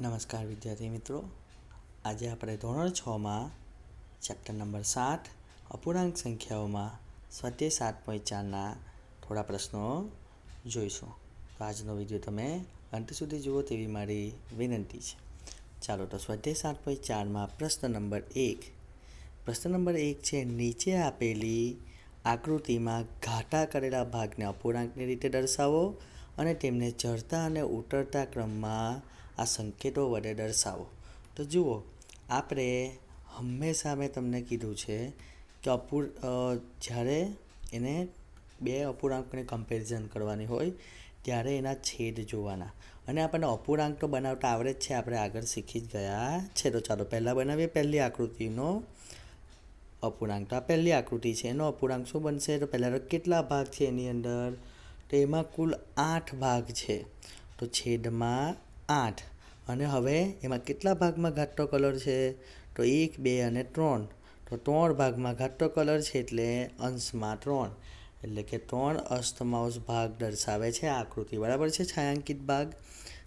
નમસ્કાર વિદ્યાર્થી મિત્રો. આજે આપણે ધોરણ છમાં ચેપ્ટર નંબર સાત, અપૂર્ણાંક સંખ્યાઓમાં સ્વતે સાત પોઈન્ટ ચારના થોડા પ્રશ્નો જોઈશું. તો આજનો વીડિયો તમે અંત સુધી જુઓ તેવી મારી વિનંતી છે. ચાલો તો સ્વાધ્યાય સાત પોઈન્ટ ચારમાં પ્રશ્ન નંબર એક. પ્રશ્ન નંબર એક છે, નીચે આપેલી આકૃતિમાં ઘાટા કરેલા ભાગને અપૂર્ણાંકની રીતે દર્શાવો અને તેમને ચડતા અને ઉતરતા ક્રમમાં આ સંકેતો વડે દર્શાવો. તો જુઓ, આપણે હંમેશા મેં તમને કીધું છે કે અપૂર જ્યારે એને બે અપૂર્ણાંકને કમ્પેરિઝન કરવાની હોય, ત્યારે એના છેદ જોવાના. અને આપણને અપૂર્ણાંક તો બનાવતા આવડે જ છે, આપણે આગળ શીખી જ ગયા છે. તો ચાલો, પહેલાં બનાવીએ પહેલી આકૃતિનો અપૂર્ણાંક. તો આ પહેલી આકૃતિ છે, એનો અપૂર્ણાંક શું બનશે? તો પહેલાં કેટલા ભાગ છે એની અંદર? તો એમાં કુલ આઠ ભાગ છે. તો છેદમાં આઠ. અને હવે એમાં કેટલા ભાગમાં ઘાટો કલર છે? તો એક, બે અને ત્રણ. તો ત્રણ ભાગમાં ઘાટો કલર છે એટલે અંશમાં ત્રણ. એટલે કે ત્રણ અસ્તમાઉસ ભાગ દર્શાવે છે આકૃતિ. બરાબર છે છાયાંકિત ભાગ?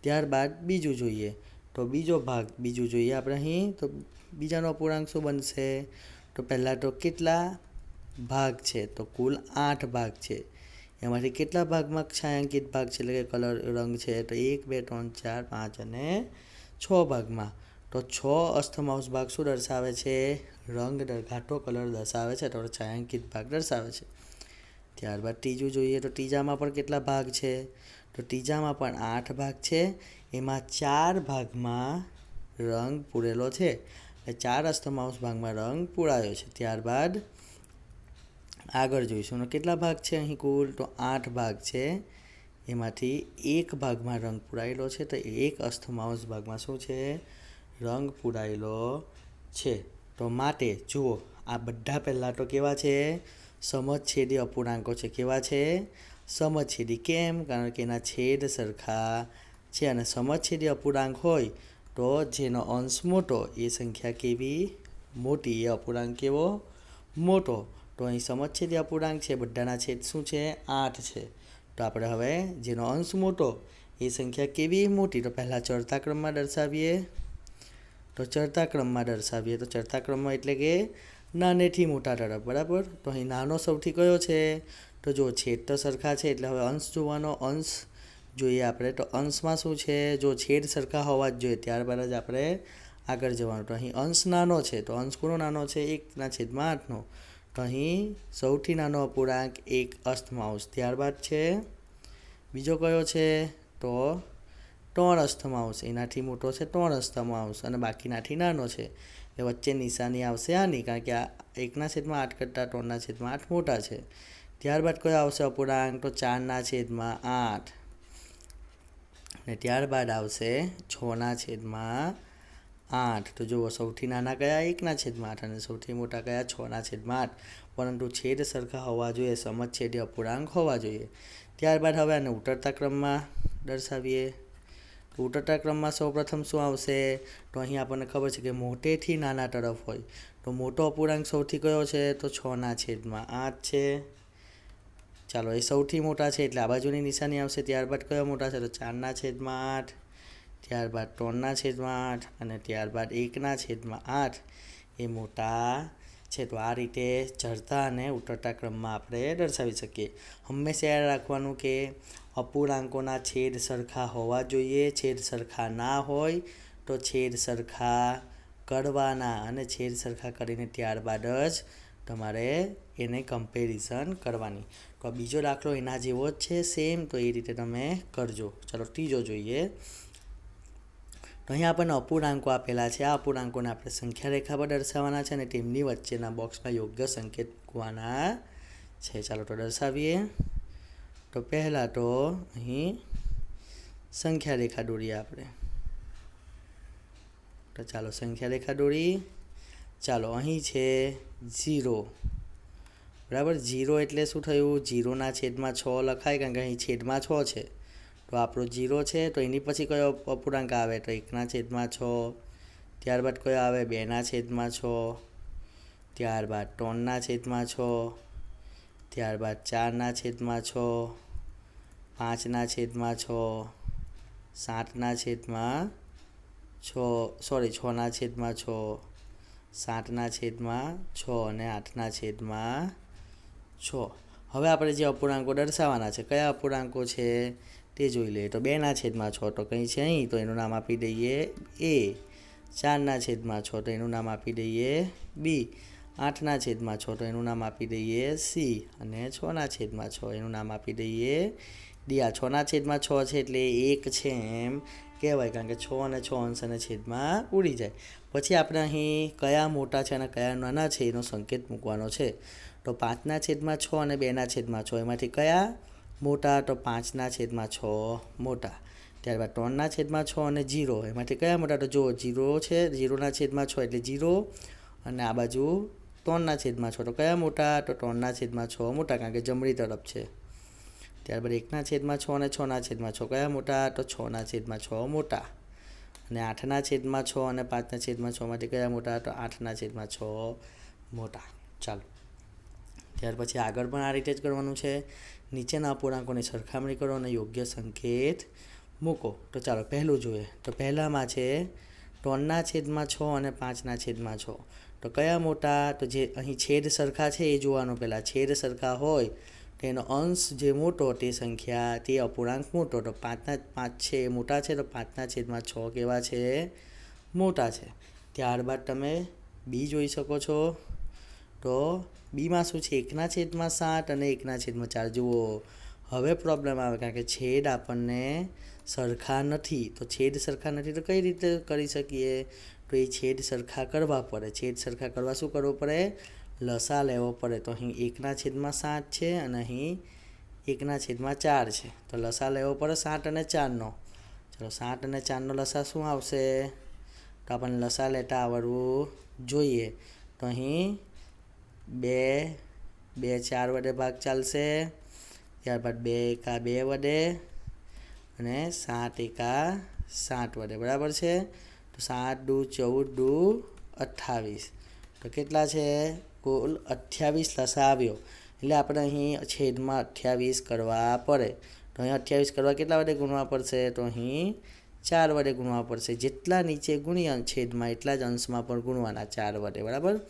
ત્યારબાદ બીજું જોઈએ. તો બીજો ભાગ, બીજું જોઈએ આપણે અહીં. તો બીજાનો અપૂર્ણાંક શું બનશે? તો પહેલાં તો કેટલા ભાગ છે? તો કુલ આઠ ભાગ છે. એમાંથી કેટલા ભાગમાં છાંયાંકિત ભાગ છે? એટલે કે કલર, રંગ છે. તો એક, બે, ત્રણ, ચાર, પાંચ અને છ ભાગમાં. તો છ અસ્તમાઉસ ભાગ શું દર્શાવે છે? રંગ ઘાટો કલર દર્શાવે છે. તો છાયાંકિત ભાગ દર્શાવે છે. ત્યારબાદ ત્રીજું જોઈએ તો ત્રીજામાં પણ કેટલા ભાગ છે? તો ત્રીજામાં પણ આઠ ભાગ છે. એમાં ચાર ભાગમાં રંગ પૂરેલો છે. ચાર અસ્તમાઉસ ભાગમાં રંગ પૂરાયો છે. ત્યારબાદ આગળ જોઈશું. કેટલા ભાગ છે અહીં કુલ? તો આઠ ભાગ છે. એમાંથી એક ભાગમાં રંગ પૂરાયેલો છે તો એક અસ્તમાઉસ ભાગમાં શું છે? રંગ પૂરાયેલો છે. તો માટે જુઓ, આ બધા પહેલાં તો કેવા છે? સમછેદી અપૂર્ણાંકો છે. કેવા છે? સમછેદી કેમ? કારણ કે એના છેદ સરખા છે. અને સમછેદી અપૂર્ણાંક હોય તો જેનો અંશ મોટો એ સંખ્યા કેવી? મોટી. એ અપૂર્ણાંક કેવો? મોટો. તો અહીં સમછેદી અપૂર્ણાંક છે, બધાના છેદ શું છે? આઠ છે. તો આપણે હવે જેનો અંશ મોટો, એ સંખ્યા કેવી મોટી? તો પહેલાં ચડતા ક્રમમાં દર્શાવીએ. તો ચડતા ક્રમમાં દર્શાવીએ, તો ચડતા ક્રમમાં એટલે કે નાનેથી મોટા તરફ, બરાબર? તો અહીં નાનો સૌથી કયો છે? તો જો છેદ તો સરખા છે, એટલે હવે અંશ જોવાનો અંશ જોઈએ આપણે. તો અંશમાં શું છે? જો છેદ સરખા હોવા જ જોઈએ, ત્યારબાદ જ આપણે આગળ જવાનું. તો અહીં અંશ નાનો છે, તો અંશ કોનો નાનો છે? એકના છેદમાં આઠનો. અહીં સૌથી નાનો અપૂર્ણાંક એક અસ્થમાઉસ ત્યારબાદ છે. બીજો કયો છે? તો ત્રણ અસ્થમાઉસ એનાથી મોટો છે ત્રણ અસ્થમાઉસ અને બાકીનાથી નાનો છે. એટલે વચ્ચે નિશાની આવશે આની, કારણ કે આ એકના છેદમાં આઠ કરતાં ત્રણના છેદમાં આઠ મોટા છે. ત્યારબાદ કયો આવશે અપૂર્ણાંક તો ચારના છેદમાં આઠ. ને ત્યારબાદ આવશે છના છેદમાં આઠ. તો જુઓ, સૌથી નાના કયા એકના છેદમાં આઠ અને સૌથી મોટા કયા છના છેદમાં આઠ? પરંતુ છેદ સરખા હોવા જોઈએ સમછેદી અપૂર્ણાંક હોવા જોઈએ. ત્યારબાદ હવે આને ઉતરતા ક્રમમાં દર્શાવીએ. તો ઉતરતા ક્રમમાં સૌપ્રથમ શું આવશે? તો અહીં આપણને ખબર છે કે મોટેથી નાના તરફ હોય. તો મોટો અપૂર્ણાંક સૌથી કયો છે? તો છના છેદમાં આઠ છે. ચાલો, એ સૌથી મોટા છે એટલે આ બાજુની નિશાની આવશે. ત્યારબાદ કયો મોટા છે? તો ચારના છેદમાં આઠ. ત્યારબાદ ત્રણના છેદમાં આઠ અને ત્યારબાદ એકના છેદમાં આઠ. એ મોટા છે તો આ રીતે ચડતા અને ઉતરતા ક્રમમાં આપણે દર્શાવી શકીએ. હંમેશા યાદ રાખવાનું કે અપૂર્ણાંકોના છેદ સરખા હોવા જોઈએ. છેદ સરખા ના હોય તો છેદ સરખા કરવાના અને છેદ સરખા કરીને ત્યારબાદ જ તમારે એને કમ્પેરિઝન કરવાની. તો બીજો દાખલો એના જેવો જ છે. સેમ તો એ રીતે તમે કરજો. ચલો ત્રીજો જોઈએ. તો અહીંયા આપણને અપૂર્ણાંકો આપેલા છે. આ અપૂર્ણાંકોને આપણે સંખ્યા રેખા પર દર્શાવવાના છે અને તેમની વચ્ચેના બોક્સમાં યોગ્ય સંકેત મૂકવાના છે. ચાલો તો દર્શાવીએ. તો પહેલાં તો અહીં સંખ્યા રેખા દોરીએ આપણે. તો ચાલો સંખ્યા રેખા દોરી. ચાલો અહીં છે ઝીરો. બરાબર? ઝીરો એટલે શું થયું? ઝીરોના છેદમાં છ લખાય કારણ કે અહીં છેદમાં છ છે. તો આપણો જીરો છે, તો એની પછી કયો અપૂર્ણાંક આવે? તો એકના છેદમાં છ, ત્યારબાદ કયો આવે? બેના છેદમાં છ, ત્યારબાદ ત્રણના છેદમાં છ, ત્યારબાદ ચારના છેદમાં છ, પાંચના છેદમાં છ, સાતના છેદમાં છ, સોરી, છના છેદમાં છ, સાતના છેદમાં છ અને આઠના છેદમાં છ. હવે આપણે જે અપૂર્ણાંકો દર્શાવવાના છે, કયા અપૂર્ણાંકો છે? તે જોઈ લઈએ. તો બેના છેદમાં છ તો કંઈ છે અહીં તો એનું નામ આપી દઈએ એ. ચારના છેદમાં છ તો એનું નામ આપી દઈએ બી. આઠના છેદમાં છ તો એનું નામ આપી દઈએ સી. અને છના છેદમાં છ એનું નામ આપી દઈએ ડી. આ છના છેદમાં છ છે એટલે એક છે એમ કહેવાય, કારણ કે છ અને છ અંશ અને છેદમાં ઉડી જાય. પછી આપણે અહીં કયા મોટા છે અને કયા નાના છે એનો સંકેત મૂકવાનો છે. તો પાંચના છેદમાં છ અને બેના છેદમાં છ, એમાંથી કયા? મોટા તો પાંચના છેદમાં છ મોટા. ત્યારબાદ ત્રણના છેદમાં છ અને જીરો. એમાંથી કયા મોટા? તો જો જીરો છે, જીરોના છેદમાં છ એટલે જીરો. અને આ બાજુ ત્રણના છેદમાં છ. તો કયા મોટા? તો ત્રણના છેદમાં છ મોટા, કારણ કે જમણી તરફ છે. ત્યારબાદ એકના છેદમાં છ અને છના છેદમાં છ. કયા મોટા? તો છના છેદમાં છ મોટા. અને આઠના છેદમાં છ અને પાંચના છેદમાં છમાંથી કયા મોટા? તો આઠના છેદમાં છ મોટા. ચાલો. ત્યાર પછી આગળ પણ આ રીતે જ કરવાનું છે. નીચેના અપૂર્ણાંકોની સરખામણી કરો અને યોગ્ય સંકેત મૂકો. તો ચાલો, પહેલું જોઈએ. તો પહેલામાં છે, ત્રણના છેદમાં છ અને પાંચના છેદમાં છ. તો કયા મોટા, તો જે અહીં છેદ સરખા છે એ જોવાનું. પહેલાં છેદ સરખા હોય, તો એનો અંશ જે મોટો તે સંખ્યા, તે અપૂર્ણાંક મોટો. તો પાંચના, પાંચ છે એ મોટા છે, તો પાંચના છેદમાં છ કેવા છે? મોટા છે. ત્યારબાદ તમે બી જોઈ શકો છો. તો બીમાં શું છે? એકના છેદમાં સાત અને એકના છેદમાં ચાર. જુઓ, હવે પ્રોબ્લેમ આવે કારણ કે છેદ આપણને સરખા નથી. તો છેદ સરખા નથી તો કઈ રીતે કરી શકીએ? તો એ છેદ સરખા કરવા પડે. છેદ સરખા કરવા શું કરવું પડે? લસા લેવો પડે. તો અહીં એકના છેદમાં સાત છે અને અહીં એકના છેદમાં ચાર છે. તો લસા લેવો પડે સાત અને ચારનો. ચલો, સાત અને ચારનો લસા શું આવશે? તો આપણને લસા લેતા આવડવું જોઈએ. તો અહીં બે બે ચાર વડે ભાગ ચાલશે. ત્યારબાદ બે એકા બે વડે અને સાત એકા સાત વડે, બરાબર છે? તો સાત દુ ચૌદ દુ અઠ્ઠાવીસ. તો કેટલા છે? કુલ અઠ્યાવીસ લસા આવ્યો. એટલે આપણે અહીં છેદમાં અઠ્યાવીસ કરવા પડે. તો અહીં અઠ્યાવીસ કરવા કેટલા વડે ગુણવા પડશે? તો અહીં ચાર વડે ગુણવા પડશે. જેટલા નીચે ગુણ્યા છેદમાં એટલા જ અંશમાં પણ ગુણવાના ચાર વડે, બરાબર?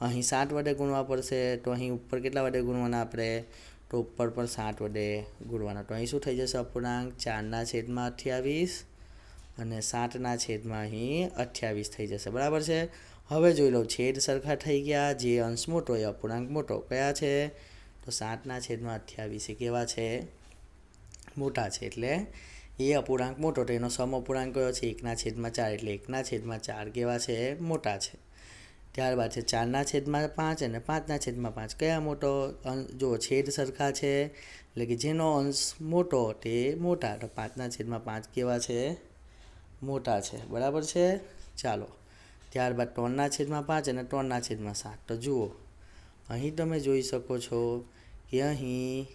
અહીં સાત વડે ગુણવા પડશે, તો અહીં ઉપર કેટલા વડે ગુણવાના આપણે? તો ઉપર પણ સાત વડે ગુણવાના. તો અહીં શું થઈ જશે અપૂર્ણાંક? ચારના છેદમાં અઠ્યાવીસ અને સાતના છેદમાં અહીં અઠ્યાવીસ થઈ જશે. બરાબર છે? હવે જોઈ લો, છેદ સરખા થઈ ગયા, જે અંશ મોટો એ અપૂર્ણાંક મોટો. કયા છે? તો સાતના છેદમાં અઠ્યાવીસ. એ કેવા છે? મોટા છે, એટલે એ અપૂર્ણાંક મોટો. તો એનો સમ અપૂર્ણાંક કયો છે? એકના છેદમાં ચાર, એટલે એકના છેદમાં ચાર કેવા છે? મોટા છે. ત્યારબાદ છે ચારના છેદમાં પાંચ અને પાંચના છેદમાં પાંચ. કયા મોટો જો છેદ સરખા છે, એટલે કે જેનો અંશ મોટો તે મોટા. તો પાંચના છેદમાં પાંચ કેવા છે? મોટા છે. બરાબર છે? ચાલો. ત્યારબાદ ત્રણના છેદમાં પાંચ અને ત્રણના છેદમાં સાત. તો જુઓ. અહીં તમે જોઈ શકો છો કે અહીં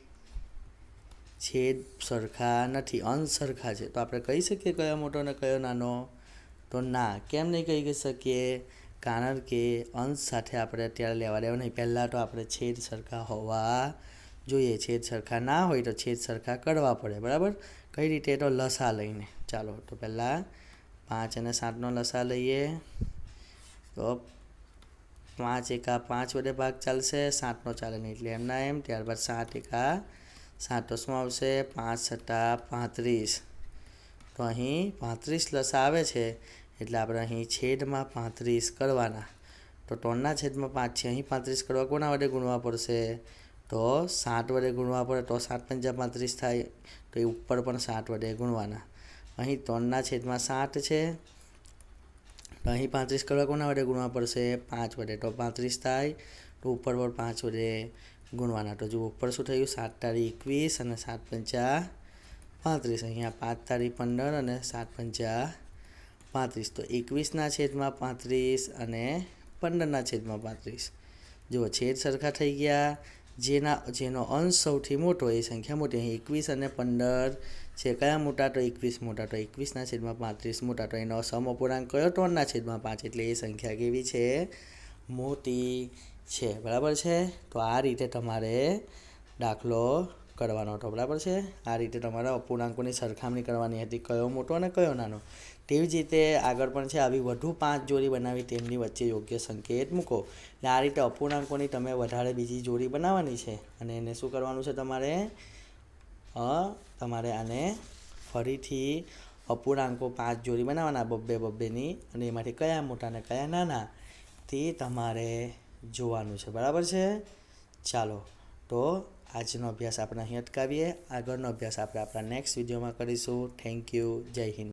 છેદ સરખા નથી, અંશ સરખા છે. તો આપણે કહી શકીએ કયો મોટો અને કયો નાનો? તો ના. કેમ નહીં કહી શકીએ? કારણ કે અંશ સાથે આપણે અત્યારે લેવા દેવા નહીં. પહેલાં તો આપણે છેદ સરખા હોવા જોઈએ. છેદ સરખા ના હોય તો છેદ સરખા કરવા પડે. બરાબર? કઈ રીતે? તો લસા લઈને. ચાલો, તો પહેલાં પાંચ અને સાતનો લસા લઈએ. તો પાંચ એકા પાંચ વડે ભાગ ચાલશે. સાતનો ચાલે નહીં એટલે એમના એમ. ત્યારબાદ સાત એકા સાતોસમાં આવશે? પાંચ સત્તા પાંત્રીસ. તો અહીં પાંત્રીસ લસા આવે છે. એટલે આપણે અહીં છેદમાં પાંત્રીસ કરવાના. તો ત્રણના છેદમાં પાંચ છે. અહીં પાંત્રીસ કરવા કોના વડે ગુણવા પડશે? તો સાત વડે ગુણવા પડે તો સાત પંજા પાંત્રીસ થાય. તો એ ઉપર પણ સાત વડે ગુણવાના. અહીં ત્રણના છેદમાં સાત છે. તો અહીં પાંત્રીસ કરવા કોના વડે ગુણવા પડશે? પાંચ વડે. તો પાંત્રીસ થાય. તો ઉપર પણ પાંચ વડે ગુણવાના. તો જો ઉપર શું થયું? સાત તારીખ એકવીસ અને સાત પંચા પાંત્રીસ. અહીંયા પાંચ તારીખ પંદર અને સાત પંચા પાંત્રીસ. તો એકવીસના છેદમાં પાંત્રીસ અને પંદરના છેદમાં પાંત્રીસ. જુઓ, છેદ સરખા થઈ ગયા. જેના, જેનો અંશ સૌથી મોટો, એ સંખ્યા મોટી. અહીં એકવીસ અને પંદર છે. કયા મોટા? તો એકવીસ મોટા. તો એકવીસના છેદમાં પાંત્રીસ મોટા. તો એનો સમઅપૂર્ણાંક કયો? ત્રણના છેદમાં પાંચ. એટલે એ સંખ્યા કેવી છે? મોટી છે. બરાબર છે? તો આ રીતે તમારે દાખલો કરવાનો હતો. બરાબર છે? આ રીતે તમારે અપૂર્ણાંકોની સરખામણી કરવાની હતી. કયો મોટો અને કયો નાનો? તેવી જ રીતે આગળ પણ છે, આવી વધુ પાંચ જોડી બનાવી તેમની વચ્ચે યોગ્ય સંકેત મૂકો. એટલે આ રીતે અપૂર્ણાંકોની તમે વધારે બીજી જોડી બનાવવાની છે. અને એને શું કરવાનું છે તમારે? તમારે આને ફરીથી અપૂર્ણાંકો પાંચ જોડી બનાવવાના, બબ્બે બબ્બેની. અને એમાંથી કયા મોટા અને કયા નાના, તે તમારે જોવાનું છે. બરાબર છે? ચાલો, તો આજનો અભ્યાસ આપણે અહીં અટકાવીએ. આગળનો અભ્યાસ આપણે આપણા નેક્સ્ટ વિડીયોમાં કરીશું. Thank you. જય હિન્દ.